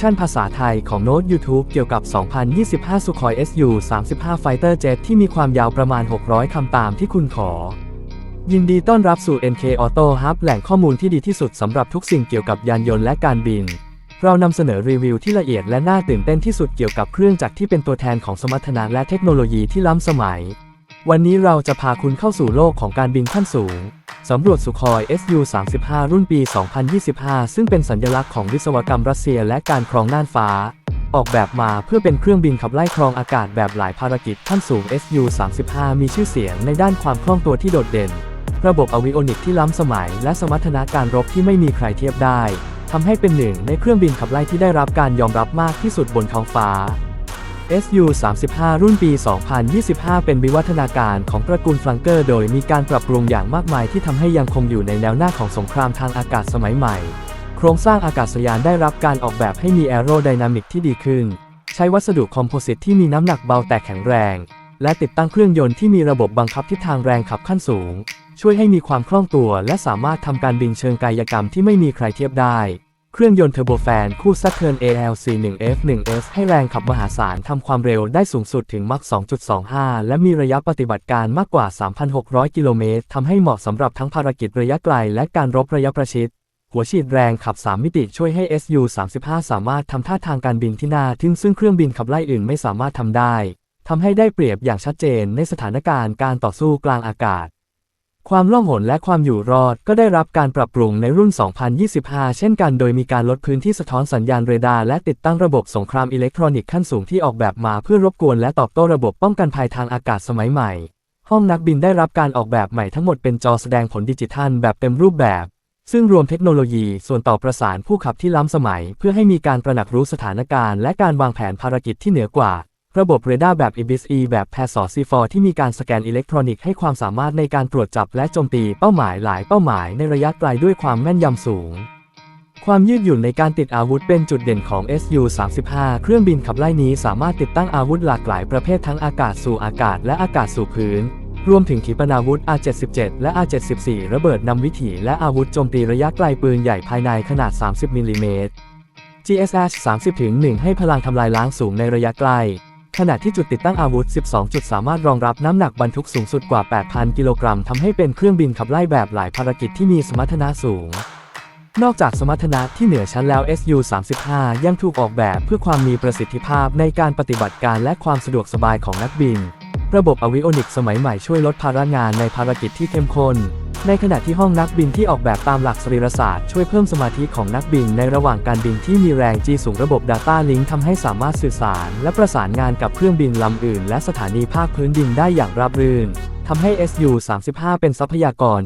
ชันภาษาไทยของโน้ต YouTube เกี่ยวกับ 2025 Sukhoi Su 35 Fighter Jet ที่มีความยาวประมาณ 600 คำตามที่คุณขอ ยินดีต้อนรับสู่ NK Auto Hub แหล่งข้อมูลที่ดีที่สุดสำหรับทุกสิ่งเกี่ยวกับยานยนต์และการบิน เรานำเสนอรีวิวที่ละเอียดและน่าตื่นเต้นที่สุดเกี่ยวกับเครื่องจักรที่เป็นตัวแทนของสมรรถนะและเทคโนโลยีที่ล้ำสมัย วันนี้เราจะพาคุณเข้าสู่โลกของการบินขั้นสูง สำรวจสุคอย Su-35 รุ่นปี 2025 ซึ่งเป็นสัญลักษณ์ของวิศวกรรมรัสเซียและการครองน่านฟ้า ออกแบบมาเพื่อเป็นเครื่องบินขับไล่ครองอากาศแบบหลายภารกิจขั้นสูง Su-35 มีชื่อเสียงในด้านความคล่องตัวที่โดดเด่น ระบบอวิโอนิกที่ล้ำสมัย และสมรรถนะการรบที่ไม่มีใครเทียบได้ทำให้เป็นหนึ่งในเครื่องบินขับไล่ที่ได้รับการยอมรับมากที่สุดบนท้องฟ้า Su-35 รุ่นปี 2025 เป็นวิวัฒนาการของตระกูลฟลังเกอร์ โดยมีการปรับปรุงอย่างมากมายที่ทำให้ยังคงอยู่ในแนวหน้าของสงครามทางอากาศสมัยใหม่ โครงสร้างอากาศยานได้รับการออกแบบให้มีแอโรไดนามิกที่ดีขึ้น ใช้วัสดุคอมโพสิตที่มีน้ำหนักเบาแต่แข็งแรง และติดตั้งเครื่องยนต์ที่มีระบบบังคับทิศทางแรงขับขั้นสูง ช่วยให้มีความคล่องตัว และสามารถทำการบินเชิงกายกรรมที่ไม่มีใครเทียบได้ เครื่องยนต์เทอร์โบแฟนคู่ Saturn ALC1F1S ให้แรงขับมหาศาลทำความเร็วได้สูงสุดถึงมัก 2.25 และมีระยะปฏิบัติการมากกว่า 3,600 กิโลเมตรทำให้เหมาะสำหรับทั้งภารกิจระยะไกลและการรบระยะประชิด หัวฉีดแรงขับ 3 มิติช่วยให้ Su-35 สามารถทำท่าทางการบินที่น่าทึ่งซึ่งเครื่องบินขับไล่อื่นไม่สามารถทำได้ทำให้ได้เปรียบอย่างชัดเจนในสถานการณ์การต่อสู้กลางอากาศ ความล่องหนและความอยู่รอดก็ได้รับการปรับปรุงในรุ่น 2025 เช่นกัน โดยมีการลดพื้นที่สะท้อนสัญญาณเรดาร์และติดตั้งระบบสงครามอิเล็กทรอนิกส์ขั้นสูงที่ออกแบบมาเพื่อรบกวนและตอบโต้ระบบป้องกันภัยทางอากาศสมัยใหม่ ห้องนักบินได้รับการออกแบบใหม่ทั้งหมดเป็นจอแสดงผลดิจิทัลแบบเต็มรูปแบบ ซึ่งรวมเทคโนโลยีส่วนต่อประสานผู้ขับที่ล้ำสมัย เพื่อให้มีการตระหนักรู้สถานการณ์และการวางแผนภารกิจที่เหนือกว่า ระบบเรดาร์แบบ IBIS-E แบบแพสอ C4 ที่มีการสแกนอิเล็กทรอนิกส์ให้ความสามารถในการตรวจจับและโจมตีเป้าหมายหลายเป้าหมายในระยะไกลด้วยความแม่นยำสูง ความยืดหยุ่นในการติดอาวุธเป็นจุดเด่นของ Su-35 เครื่องบินขับไล่นี้สามารถติดตั้งอาวุธหลากหลายประเภททั้งอากาศสู่อากาศและอากาศสู่พื้น รวมถึงขีปนาวุธ R77 และ R74 ระเบิดนำวิถีและอาวุธโจมตีระยะไกลปืนใหญ่ภายในขนาด 30มิลลิเมตร GSH 30-1 ให้พลังทำลายล้างสูงในระยะไกล ขณะที่จุดติดตั้งอาวุธ 12 จุดสามารถรองรับน้ำหนักบรรทุกสูงสุดกว่า 8,000 กิโลกรัมทำให้เป็นเครื่องบินขับไล่แบบหลายภารกิจที่มีสมรรถนะสูง นอกจากสมรรถนะที่เหนือชั้นแล้ว Su-35 ยังถูกออกแบบเพื่อความมีประสิทธิภาพในการปฏิบัติการและความสะดวกสบายของนักบิน ระบบอวิโอนิกสมัยใหม่ช่วยลดภาระงานในภารกิจที่เข้มข้น ในขณะที่ห้องนักบินที่ออกแบบตามหลักสรีรศาสตร์ช่วยเพิ่มสมาธิของนักบินในระหว่างการบินที่มีแรง G สูงระบบ Data Link ทำให้สามารถสื่อสาร และประสานงานกับเครื่องบินลำอื่น และสถานีภาคพื้นดินได้อย่างราบรื่นทำให้ Su-35 เป็นทรัพยากร